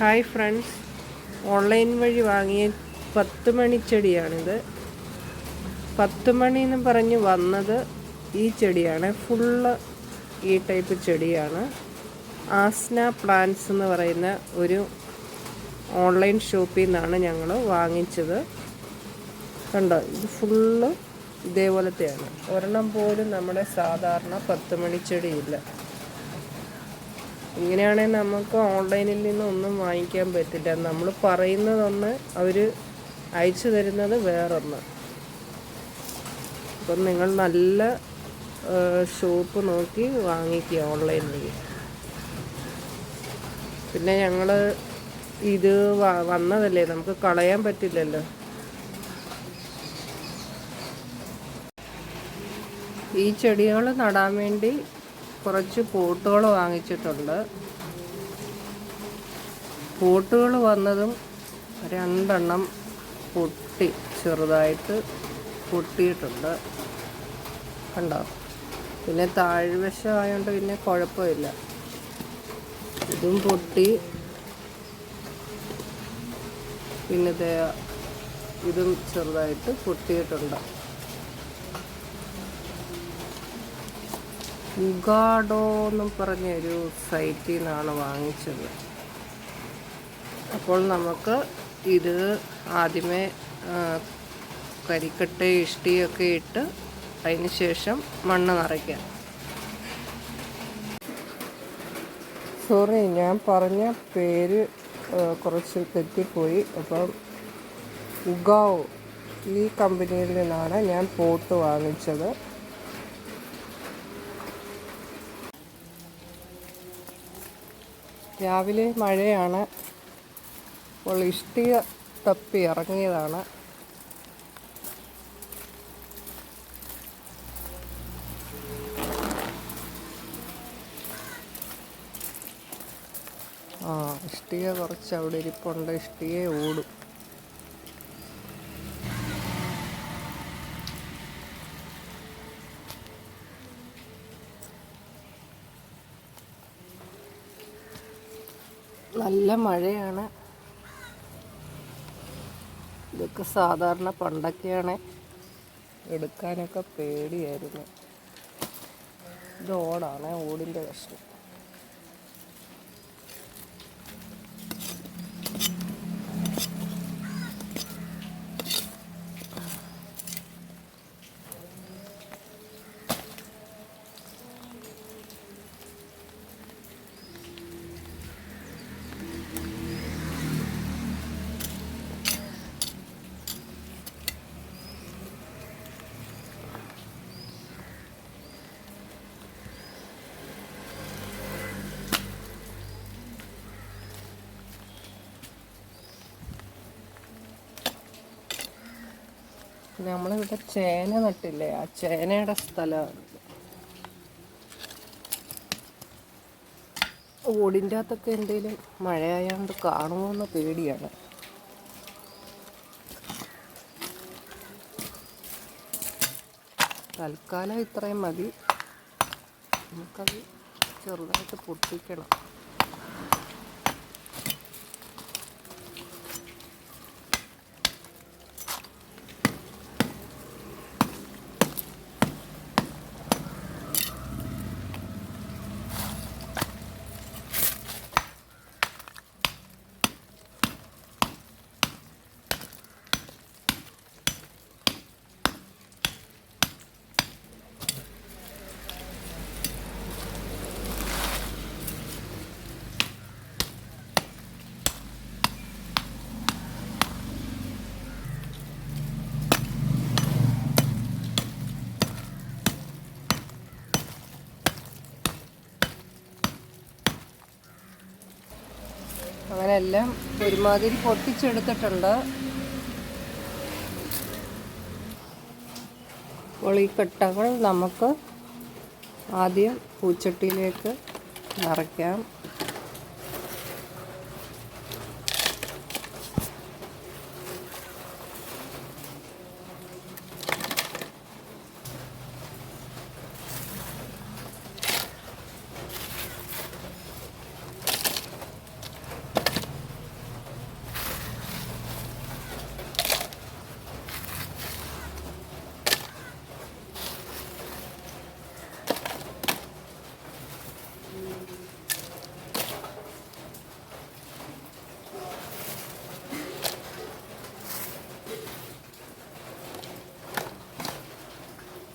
Hi friends. Online വഴി വാങ്ങിയ പത്ത് മണിച്ചെടിയാണിത് പത്ത് മണി എന്ന് പറഞ്ഞ് വന്നത് ഈ ചെടിയാണ്. ഫുള്ള് ഈ ടൈപ്പ് ചെടിയാണ്. ആസ്ന പ്ലാന്റ്സ് എന്ന് പറയുന്ന ഒരു ഓൺലൈൻ ഷോപ്പിൽ നിന്നാണ് ഞങ്ങൾ വാങ്ങിച്ചത്. കണ്ടോ? ഇത് ഫുള്ള് ഇതേപോലത്തെയാണ്. ഒരെണ്ണം പോലും നമ്മുടെ സാധാരണ പത്ത് മണിച്ചെടിയില്ല ഇങ്ങനെയാണെങ്കിൽ നമുക്ക് ഓൺലൈനിൽ നിന്നൊന്നും വാങ്ങിക്കാൻ പറ്റില്ല. നമ്മൾ പറയുന്നതൊന്ന് അവർ അയച്ചു തരുന്നത് വേറൊന്ന്. അപ്പം നിങ്ങൾ നല്ല ഷോപ്പ് നോക്കി വാങ്ങിക്കുക ഓൺലൈനിൽ. പിന്നെ ഞങ്ങൾ ഇത് വന്നതല്ലേ നമുക്ക് കളയാൻ പറ്റില്ലല്ലോ. ഈ ചെടികൾ നടാൻ വേണ്ടി കുറച്ച് പൂട്ടുകൾ വാങ്ങിച്ചിട്ടുണ്ട്. പൂട്ടുകൾ വന്നതും രണ്ടെണ്ണം പൊട്ടി ചെറുതായിട്ട് പൊട്ടിയിട്ടുണ്ട്. കണ്ടോ? പിന്നെ താഴ്വശം ആയതുകൊണ്ട് പിന്നെ കുഴപ്പമില്ല. ഇതും പൊട്ടി. പിന്നെ ഇതും ചെറുതായിട്ട് പൊട്ടിയിട്ടുണ്ട്. ഉഗാഡോ എന്നും പറഞ്ഞൊരു സൈറ്റിൽ നിന്നാണ് വാങ്ങിച്ചത്. അപ്പോൾ നമുക്ക് ഇത് ആദ്യമേ കരിക്കട്ട ഇഷ്ടിയൊക്കെ ഇട്ട് അതിന് ശേഷം മണ്ണ് നിറയ്ക്കാം. സോറി ഞാൻ പറഞ്ഞ പേര് കുറച്ച് തെറ്റിപ്പോയി. അപ്പം ഉഗാവോ ഈ കമ്പനിയിൽ നിന്നാണ് ഞാൻ പോട്ട് വാങ്ങിച്ചത്. രാവിലെ മഴയാണ്. അപ്പോൾ ഇഷ്ടിക തപ്പി ഇറങ്ങിയതാണ്. ആ ഇഷ്ടിക കുറച്ച് അവിടെ ഇരിപ്പുണ്ട്. ഇഷ്ടികയെ ഓടും നല്ല മഴയാണ്. ഇതൊക്കെ സാധാരണ പണ്ടൊക്കെയാണ്. എടുക്കാനൊക്കെ പേടിയായിരുന്നു. ഇത് ഓടാണ് ഓടിന്റെ കഷ്ണം നമ്മളിവിടെ ചേന നട്ടില്ലേ? ആ ചേനയുടെ സ്ഥലമാണ് ഓടിന്റെ അകത്തൊക്കെ എന്തെങ്കിലും മഴയായോണ്ട് കാണുമോന്ന് പേടിയാണ്. തൽക്കാലം ഇത്രയും മതി. നമുക്കത് ചെറുതായിട്ട് പൊട്ടിക്കണം. എല്ലാം ഒരുമാതിരി പൊട്ടിച്ചെടുത്തിട്ടുണ്ട്. അപ്പോൾ ഈ കെട്ടകൾ നമുക്ക് ആദ്യം പൂച്ചട്ടിയിലേക്ക് നിറയ്ക്കാം.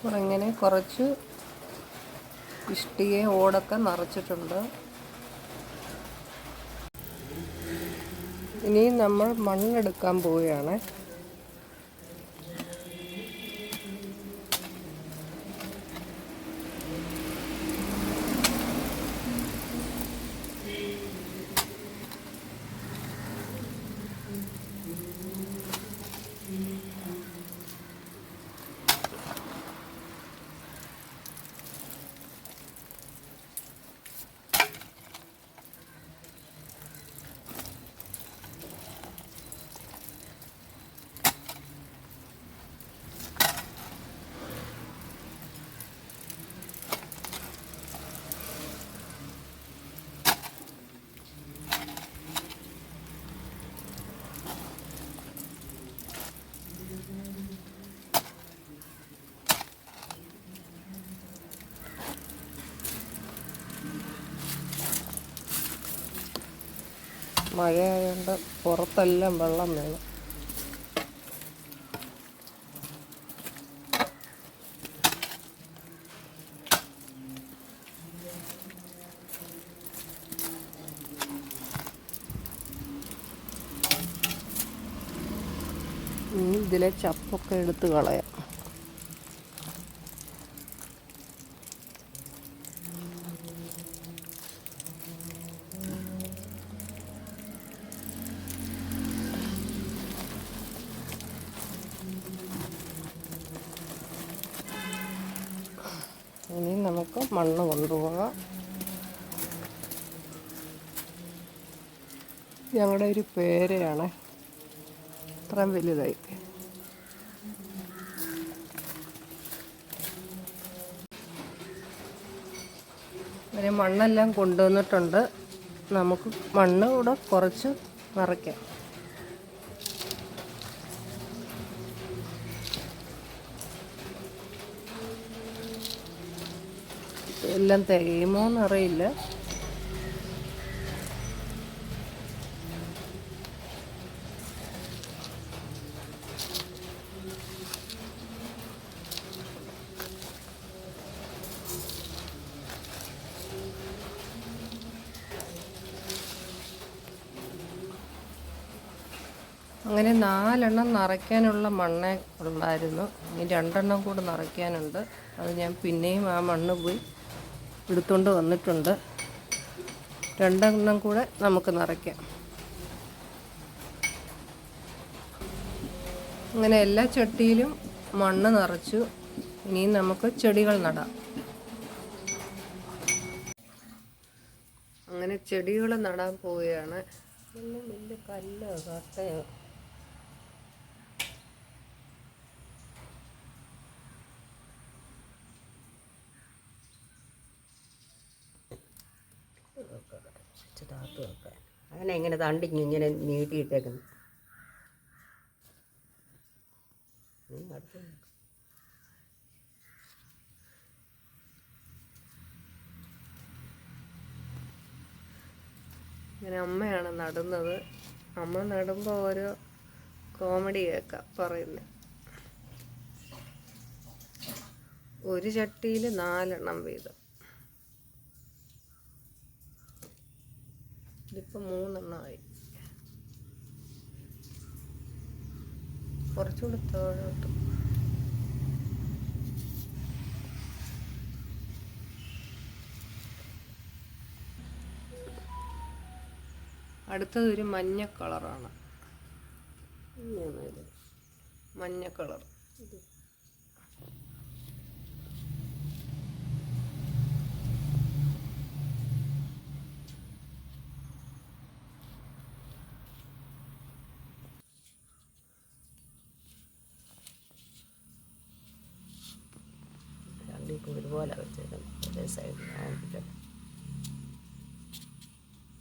അപ്പോൾ ഇങ്ങനെ കുറച്ച് ഇഷ്ടിയെ ഓടൊക്കെ നിറച്ചിട്ടുണ്ട്. ഇനി നമ്മൾ മണ്ണെടുക്കാൻ പോവുകയാണ്. മഴയായതുകൊണ്ട് പുറത്തെല്ലാം വെള്ളം വേണം. ഇതിലെ ചപ്പൊക്കെ എടുത്ത് കളയാം. ഇനി നമുക്ക് മണ്ണ് കൊണ്ടുപോകാം. ഞങ്ങളുടെ ഒരു പേരയാണ്. ഇത്രയും വലുതായി. മണ്ണെല്ലാം കൊണ്ടുവന്നിട്ടുണ്ട്. നമുക്ക് മണ്ണ് കൂടെ കുറച്ച് നിറയ്ക്കാം. എല്ലാം തികയുമോ എന്നറിയില്ല അങ്ങനെ നാലെണ്ണം നിറയ്ക്കാനുള്ള മണ്ണേ ഉള്ളായിരുന്നു. ഇനി രണ്ടെണ്ണം കൂടെ നിറയ്ക്കാനുണ്ട്. അത് ഞാൻ പിന്നെയും ആ മണ്ണ് പോയി എടുത്തുകൊണ്ട് വന്നിട്ടുണ്ട്. രണ്ടെണ്ണം കൂടെ നമുക്ക് നിറയ്ക്കാം. അങ്ങനെ എല്ലാ ചട്ടിയിലും മണ്ണ് നിറച്ചു. ഇനിയും നമുക്ക് ചെടികൾ നടാം. അങ്ങനെ ചെടികൾ നടാൻ പോവുകയാണ്. കല്ലോ കട്ടയോ അങ്ങനെ ഇങ്ങനെ തണ്ടി ഇങ്ങനെ നീട്ടിയിട്ടേക്കുന്നു. ഇങ്ങനെ അമ്മയാണ് നടുന്നത്. അമ്മ നടുമ്പോൾ ഓരോ കോമഡി കേൾക്കാം പറയുന്നത് ഒരു ചട്ടിയിൽ നാലെണ്ണം വീതം. ഇതിപ്പോൾ മൂന്നെണ്ണമായി കുറച്ചുകൂടി താഴോട്ട്. അടുത്തത് ഒരു മഞ്ഞ കളറാണ്. മഞ്ഞ കളർ. രണ്ടും ഒരുപോലെ വെച്ചേക്കുന്നു ഒരേ സൈഡിൽ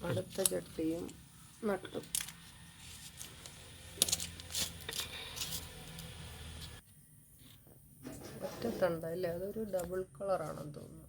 അടുത്ത ചട്ടിയും നട്ടു. ഒറ്റത്തണ്ടല്ലേ അതൊരു ഡബിൾ കളറാണെന്ന് തോന്നുന്നു.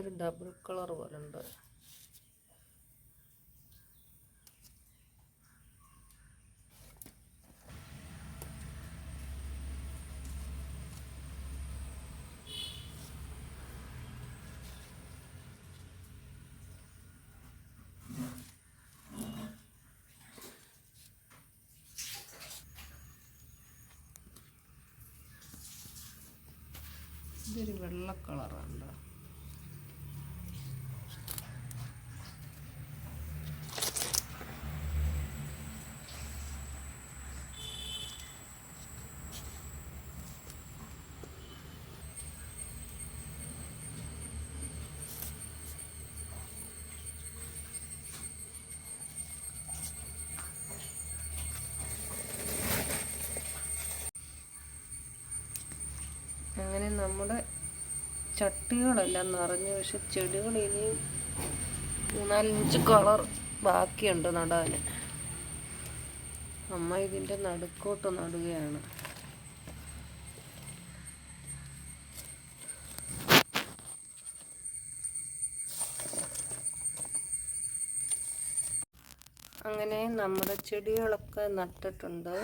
വേറൊരു ഡബിൾ കളർ പോലെ ഉണ്ട്. ഇതൊരു വെള്ള കളറുണ്ട് അങ്ങനെ നമ്മുടെ ചട്ടികളെല്ലാം നിറഞ്ഞു പക്ഷെ ചെടികൾ ഇനിയും മൂന്നാലഞ്ച് കളർ ബാക്കിയുണ്ട് നടാൻ. അമ്മ ഇതിന്റെ നടുക്കോട്ട് നടുകയാണ്. അങ്ങനെ നമ്മുടെ ചെടികളൊക്കെ നട്ടിട്ടുണ്ട്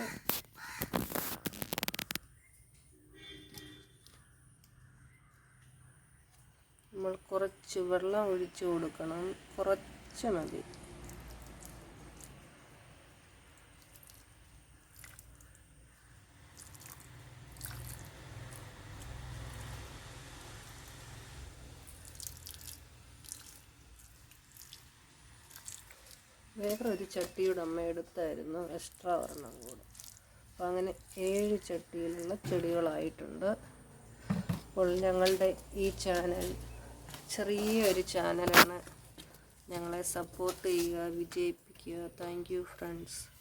നമ്മൾ കുറച്ച് വെള്ളം ഒഴിച്ചു കൊടുക്കണം. കുറച്ച് മതി. വേറെ ഒരു ചട്ടിയുടെ അമ്മ എടുത്തായിരുന്നു എക്സ്ട്രാ ഒരെണ്ണം കൂടെ. അപ്പം അങ്ങനെ ഏഴ് ചട്ടിയിലുള്ള ചെടികളായിട്ടുണ്ട്. അപ്പോൾ ഞങ്ങളുടെ ഈ ചാനൽ ചെറിയൊരു ചാനലാണ്. ഞങ്ങളെ സപ്പോർട്ട് ചെയ്യുക വിജയിപ്പിക്കുക. Thank friends